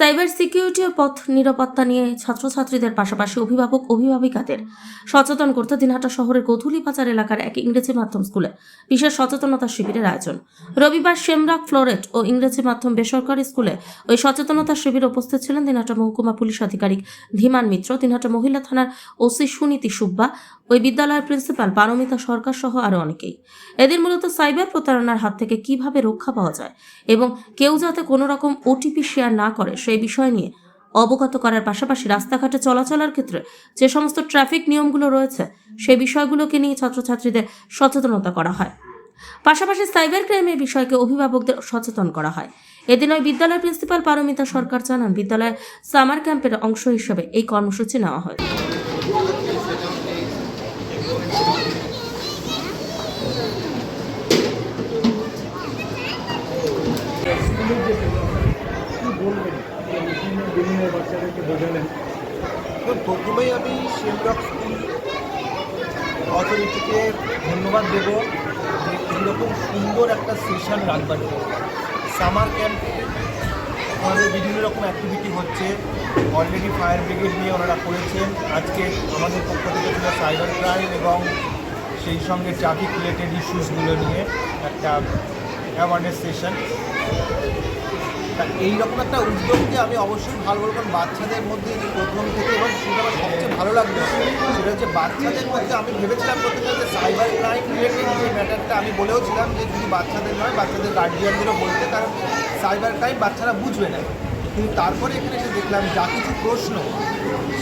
Cyber security ও পথ নিরাপত্তা নিয়ে ছাত্রছাত্রীদের পাশাপাশি অভিভাবক, অভিভাবিকাদের সচেতন করতে দিনহাটা শহরের গোধুলি বাজার এলাকার এক ইংরেজি মাধ্যম স্কুলে বিশেষ সচেতনতা শিবিরের আয়োজন। রবিবার শেমরাক ফ্লোরেট ও ইংরেজি মাধ্যম বেসরকারি স্কুলে ওই সচেতনতা শিবিরে উপস্থিত ছিলেন দিনহাটা মহকুমা পুলিশ আধিকারিক ধীমান মিত্র, দিনহাটা মহিলা থানার ওসি সুনীতি সুব্বা ওই বিদ্যালয়ের প্রিন্সিপাল, পারমিতা সরকার সহ আরও অনেকেই। এদের মূলত সাইবার প্রতারণার হাত থেকে কীভাবে রক্ষা পাওয়া যায় এবং কেউ যাতে কোনো রকম ওটিপি শেয়ার না করে সেই বিষয় নিয়ে অবগত করার পাশাপাশি রাস্তাঘাটে চলাচলের ক্ষেত্রে যে সমস্ত ট্রাফিক নিয়মগুলো রয়েছে, সেই বিষয়গুলোকে নিয়ে ছাত্রছাত্রীদের সচেতনতা করা হয়। পাশাপাশি সাইবার ক্রাইমের বিষয়কে অভিভাবকদের সচেতন করা হয়। এদিন ওই বিদ্যালয়ের প্রিন্সিপাল পারমিতা সরকার জানান, বিদ্যালয়ের সামার ক্যাম্পের অংশ হিসেবে এই কর্মসূচি নেওয়া হয়। কি বিভিন্ন প্রথমেই আমি শেমরক স্কুল অথরিটিকে ধন্যবাদ দেব যে এইরকম সুন্দর একটা সেশন রাখবার জন্য সামার ক্যাম্পে আমাদের বিভিন্ন রকম অ্যাক্টিভিটি হচ্ছে। অলরেডি ফায়ার ব্রিগেড নিয়ে ওনারা করেছেন। আজকে আমাদের পক্ষ থেকে ছিল সাইবার ক্রাইম এবং সেই সঙ্গে ট্রাফিক রিলেটেড ইস্যুসগুলো নিয়ে একটা অ্যাওয়ারনেস সেশন। এইরকম একটা উদ্যোগকে আমি অবশ্যই ভালো বলব বাচ্চাদের মধ্যে যে প্রথম থেকে এবং সেটা আমার সবচেয়ে ভালো লাগল সেটা হচ্ছে বাচ্চাদের মধ্যে আমি ভেবেছিলাম প্রথমে যে সাইবার ক্রাইম রিলেটেড যে ম্যাটারটা আমি বলেও ছিলাম যে যদি বাচ্চাদের নয়, বাচ্চাদের গার্জিয়ানদেরও বলতে, কারণ সাইবার ক্রাইম বাচ্চারা বুঝবে না। কিন্তু তারপরে এখানে এসে দেখলাম যা কিছু প্রশ্ন,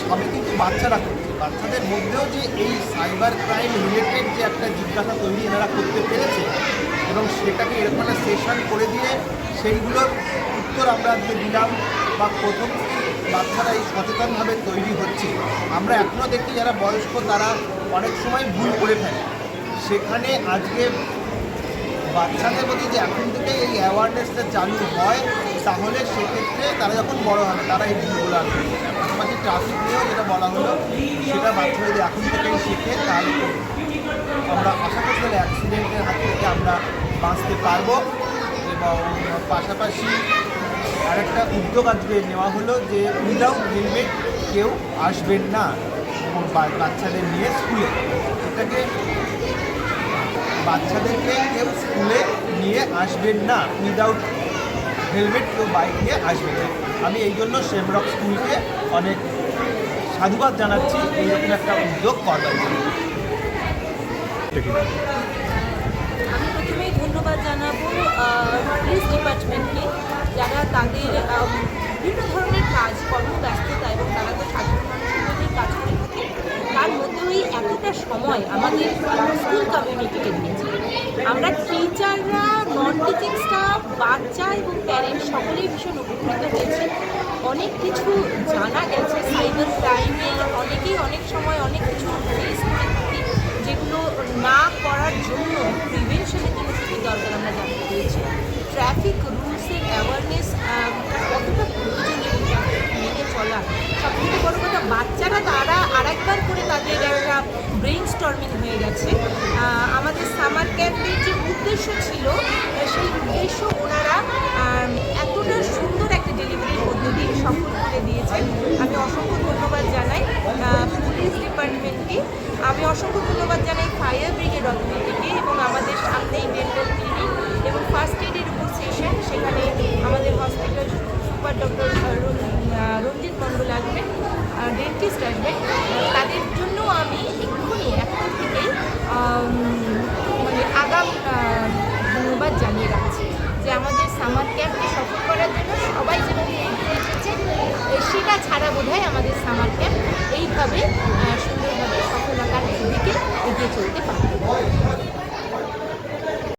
সবই কিন্তু বাচ্চারা করছে। বাচ্চাদের মধ্যেও যে এই সাইবার ক্রাইম রিলেটেড যে একটা জিজ্ঞাসা তৈরি এনারা করতে পেরেছে এবং সেটাকে এরকম একটা সেশন করে দিয়ে সেইগুলোর উত্তর আমরা আজকে দিলাম বা প্রথম বাচ্চারা এই সচেতনভাবে তৈরি হচ্ছে। আমরা এখনও দেখি যারা বয়স্ক তারা অনেক সময় ভুল করে ফেলে। সেখানে আজকে বাচ্চাদের মধ্যে যে এখন থেকে এই অ্যাওয়ারনেসটা চালু হয়, তাহলে সেক্ষেত্রে তারা যখন বড় হবে, তারা এই ভুলগুলো আর করবে পাশাপাশি ট্রাফিক নিয়েও যেটা বলা হলো, সেটা বাচ্চারা যদি এখন থেকেই শেখে, তাহলে আমরা আশা করি তাহলে অ্যাক্সিডেন্টের হাত থেকে আমরা বাঁচতে পারব। এবং পাশাপাশি আরেকটা উদ্যোগ আজকে নেওয়া হলো যে উইদাউট হেলমেট কেউ আসবেন না বাচ্চাদের নিয়ে স্কুলে। এটাকে বাচ্চাদেরকে কেউ স্কুলে নিয়ে আসবেন না। উইদাউট হেলমেট কেউ বাইক নিয়ে আসবেন না। আমি এই জন্য শেমরক স্কুলকে অনেক সাধুবাদ জানাচ্ছি। এইরকম একটা উদ্যোগ করবার জন্য। ডিপার্টমেন্টকে যারা তাদের বিভিন্ন ধরনের কাজ, কর্মব্যস্ততা এবং তারা তো সাধারণ কাজ করে থাকে, তার মধ্যে ওই এতটা সময় আমাদের স্কুল কমিউনিটিকে দিয়েছে। আমরা টিচাররা নন টিচিং স্টাফ বাচ্চা এবং প্যারেন্টস সকলেই ভীষণ উপকৃত হয়েছে। অনেক কিছু জানা গেছে সাইবার ক্রাইমের অনেক সময় অনেক কিছু ফেস করে থাকে যেগুলো না করার জন্য প্রিভেনশনের জন্য কী দরকার আমরা জানতে পেরেছি ট্রাফিক রুলসের অ্যাওয়ারনেস কতটা প্রয়োজনীয় মেনে চলা সবথেকে বড় কথা বাচ্চারা তারা আরেকবার করে তাদের একটা ব্রেন স্টর্মিং হয়ে গেছে। আমাদের সামার ক্যাম্পের যে উদ্দেশ্য ছিল সেই উদ্দেশ্য ওনারা ছাড়া বোধহয় আমাদের সামার ক্যাম্প এইভাবে সুন্দরভাবে সফলতার দিকে এগিয়ে চলতে পারবে।